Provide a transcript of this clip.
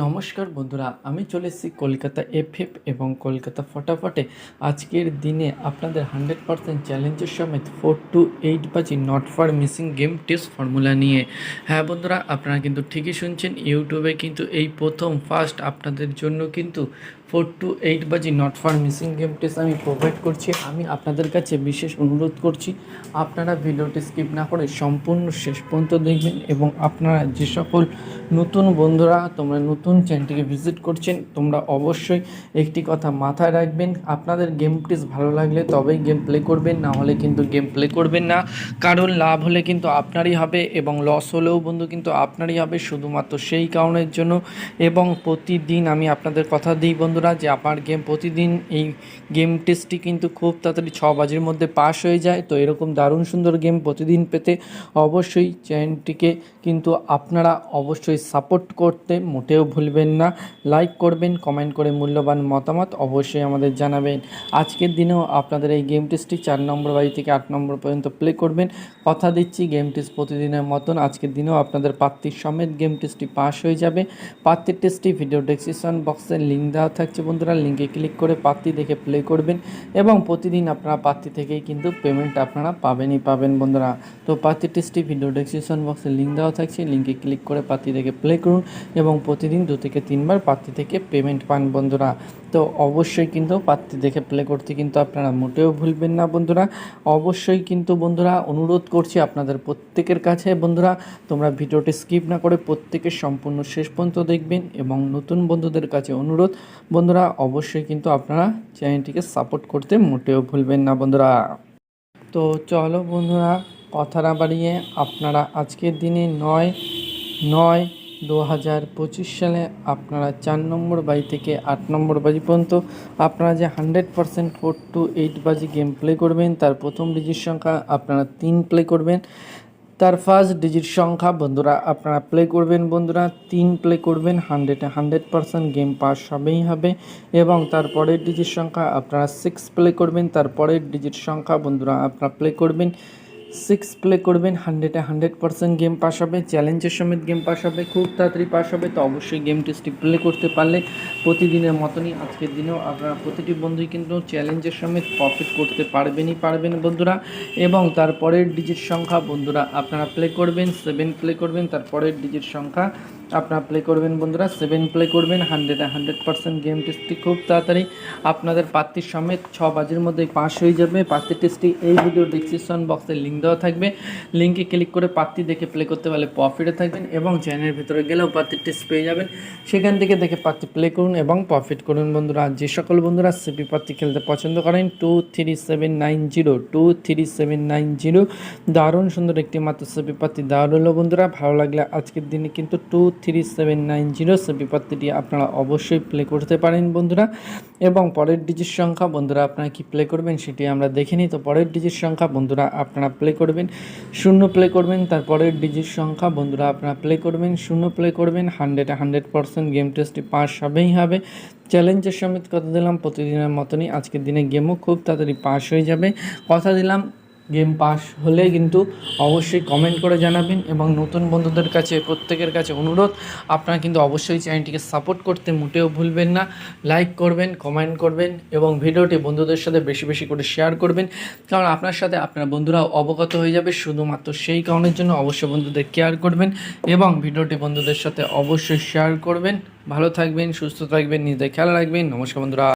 নমস্কার বন্ধুরা, আমি চলে এসেছি কলকাতা এফএফ এবং কলকাতা ফটাফটে। আজকের দিনে আপনাদের হান্ড্রেড পারসেন্ট চ্যালেঞ্জের সমেত ফোর টু এইট বাজি not for missing game test formula নিয়ে। হ্যাঁ বন্ধুরা, আপনারা কিন্তু ঠিকই শুনছেন, ইউটিউবে কিন্তু এই প্রথম ফার্স্ট আপনাদের জন্য কিন্তু ফোর টু এইট বাজি not for missing game test আমি প্রোভাইড করছি। আমি আপনাদের কাছে বিশেষ অনুরোধ করছি, আপনারা ভিডিওটি স্কিপ না করে সম্পূর্ণ শেষ পর্যন্ত দেখবেন এবং আপনারা যে সকল নতুন বন্ধুরা, তোমরা নতুন চ্যানেলটিকে ভিজিট করছেন, তোমরা অবশ্যই একটি কথা মাথায় রাখবেন, আপনাদের গেম টেস্ট ভালো লাগলে তবেই গেম প্লে করবেন, না হলে কিন্তু গেম প্লে করবেন না। কারণ লাভ হলে কিন্তু আপনারই হবে এবং লস হলেও বন্ধু কিন্তু আপনারই হবে, শুধুমাত্র সেই কারণের জন্য। এবং প্রতিদিন আমি আপনাদের কথা দিই বন্ধুরা, যে আমার গেম প্রতিদিন এই গেম টেস্টটি কিন্তু খুব তাড়াতাড়ি ছ বাজের মধ্যে পাস হয়ে যায়। তো এরকম দারুণ সুন্দর গেম প্রতিদিন পেতে অবশ্যই চ্যানেলটিকে কিন্তু আপনারা অবশ্যই সাপোর্ট করতে মোটেও ভুলবেন না। লাইক করবেন কমেন্ট করে মূল্যবান মতামত অবশ্যই আমাদের জানাবেন। আজকের দিনেও আপনাদের এই গেম টেস্টটি চার নম্বর বাড়ি থেকে আট নম্বর পর্যন্ত প্লে করবেন। কথা দিচ্ছি গেম টেস্ট প্রতিদিনের মতন আজকের দিনেও আপনাদের প্রার্থীর সমেত গেম টেস্টটি পাস হয়ে যাবে। প্রার্থীর টেস্টটি ভিডিও ডেসক্রিপশন বক্সে লিঙ্ক দেওয়া থাকছে বন্ধুরা লিঙ্কে ক্লিক করে প্রার্থী দেখে প্লে করবেন এবং প্রতিদিন আপনারা প্রার্থী থেকেই কিন্তু পেমেন্ট আপনারা পাবেনই পাবেন বন্ধুরা। তো প্রার্থী টেস্টটি ভিডিও ডেসক্রিপশন বক্সে লিঙ্ক দেওয়া থাকছে লিঙ্কে ক্লিক করে প্রার্থী দেখে প্লে করুন এবং প্রতিদিন দু থেকে তিনবার প্রার্থী থেকে পেমেন্ট পান বন্ধুরা। তো অবশ্যই কিন্তু প্রার্থী দেখে প্লে করতে কিন্তু আপনারা মোটেও ভুলবেন না বন্ধুরা। অবশ্যই কিন্তু বন্ধুরা অনুরোধ করছি আপনাদের প্রত্যেকের কাছে বন্ধুরা, তোমরা ভিডিওটি স্কিপ না করে প্রত্যেকের সম্পূর্ণ শেষ পর্যন্ত দেখবেন এবং নতুন বন্ধুদের কাছে অনুরোধ বন্ধুরা, অবশ্যই কিন্তু আপনারা চ্যানেলটিকে সাপোর্ট করতে মোটেও ভুলবেন না বন্ধুরা। তো চলো বন্ধুরা, কথা না বাড়িয়ে আপনারা আজকের দিনে নয় নয় দু হাজার পঁচিশ সালে আপনারা চার নম্বর বাজি থেকে আট নম্বর বাজি পর্যন্ত আপনারা যে hundred percent four two eight বাজি গেম প্লে করবেন, তার প্রথম ডিজিট সংখ্যা আপনারা তিন প্লে করবেন। তার ফার্স্ট ডিজিট সংখ্যা, বন্ধুরা আপনারা প্লে করবেন, বন্ধুরা। তিন প্লে করবেন হান্ড্রেডে হান্ড্রেড পারসেন্ট গেম পাস হবেই হবে। এবং তারপরের ডিজিট সংখ্যা, আপনারা সিক্স প্লে করবেন তারপরের ডিজিট সংখ্যা, বন্ধুরা, আপনারা প্লে করবেন। সিক্স প্লে করবেন হান্ড্রেডে হান্ড্রেড পারসেন্ট গেম পাস হবে চ্যালেঞ্জের সমেত গেম পাস হবে, খুব তাড়াতাড়ি পাস হবে, তো অবশ্যই গেম টেস্টটি প্লে করতে পারলে প্রতিদিনের মতনই আজকের দিনেও আপনারা প্রতিটি বন্ধুই কিন্তু চ্যালেঞ্জের সমেত প্রফিট করতে পারবেনই পারবেন বন্ধুরা। এবং তারপরের ডিজিট সংখ্যা বন্ধুরা আপনারা প্লে করবেন সেভেন প্লে করবেন, তারপরের ডিজিট সংখ্যা আপনারা প্লে করবেন বন্ধুরা সেভেন প্লে করবেন হান্ড্রেডে হান্ড্রেড পারসেন্ট গেম টেস্টটি খুব তাড়াতাড়ি আপনাদের প্রার্থীর সমেত ছ বাজের মধ্যে পাস হয়ে যাবে। প্রার্থী টেস্টটি এই ভিডিও ডিসক্রিপশন বক্সে লিঙ্ক দেওয়া থাকবে। লিঙ্কে ক্লিক করে প্রার্থী দেখে প্লে করতে পারলে প্রফিটে থাকবেন এবং চ্যানেলের ভিতরে গেলেও প্রার্থীর টেস্ট পেয়ে যাবেন। সেখান থেকে দেখে প্রার্থী প্লে করুন এবং প্রফিট করুন বন্ধুরা। যে সকল বন্ধুরা সিপি প্রার্থী খেলতে পছন্দ করেন two three seven nine zero two three seven nine zero দারুণ সুন্দর একটি মাত্র সিপি প্রার্থী রইল বন্ধুরা। ভালো লাগলে আজকের দিনে কিন্তু two three seven nine zero CP প্রার্থীটি আপনারা অবশ্যই প্লে করতে পারেন বন্ধুরা। এবং পরের ডিজিট সংখ্যা বন্ধুরা আপনারা কি প্লে করবেন সেটি আমরা দেখে নিই। তো পরের ডিজিট সংখ্যা বন্ধুরা আপনারা প্লে করবেন, শূন্য প্লে করবেন তারপরের ডিজিট সংখ্যা বন্ধুরা আপনারা প্লে করবেন, শূন্য প্লে করবেন হান্ড্রেডে হান্ড্রেড পারসেন্ট গেম টেস্টটি পাস হবেই হবে। চ্যালেঞ্জের সমেত কথা দিলাম, প্রতিদিনের মতনই আজকের দিনে গেমও খুব তাড়াতাড়ি পাস হয়ে যাবে। কথা দিলাম গেম পাস হলে কিন্তু অবশ্যই কমেন্ট করে জানাবেন এবং নতুন বন্ধুদের কাছে, প্রত্যেকের কাছে অনুরোধ, আপনারা কিন্তু অবশ্যই চ্যানেলটিকে সাপোর্ট করতে মোটেও ভুলবেন না। লাইক করবেন কমেন্ট করবেন এবং ভিডিওটি বন্ধুদের সাথে বেশি বেশি করে শেয়ার করবেন। কারণ আপনার সাথে আপনার বন্ধুরা অবগত হয়ে যাবে, শুধুমাত্র সেই কারণের জন্য অবশ্যই বন্ধুদের কেয়ার করবেন এবং ভিডিওটি বন্ধুদের সাথে অবশ্যই শেয়ার করবেন। ভালো থাকবেন, সুস্থ থাকবেন, নিজেদের খেয়াল রাখবেন। নমস্কার বন্ধুরা।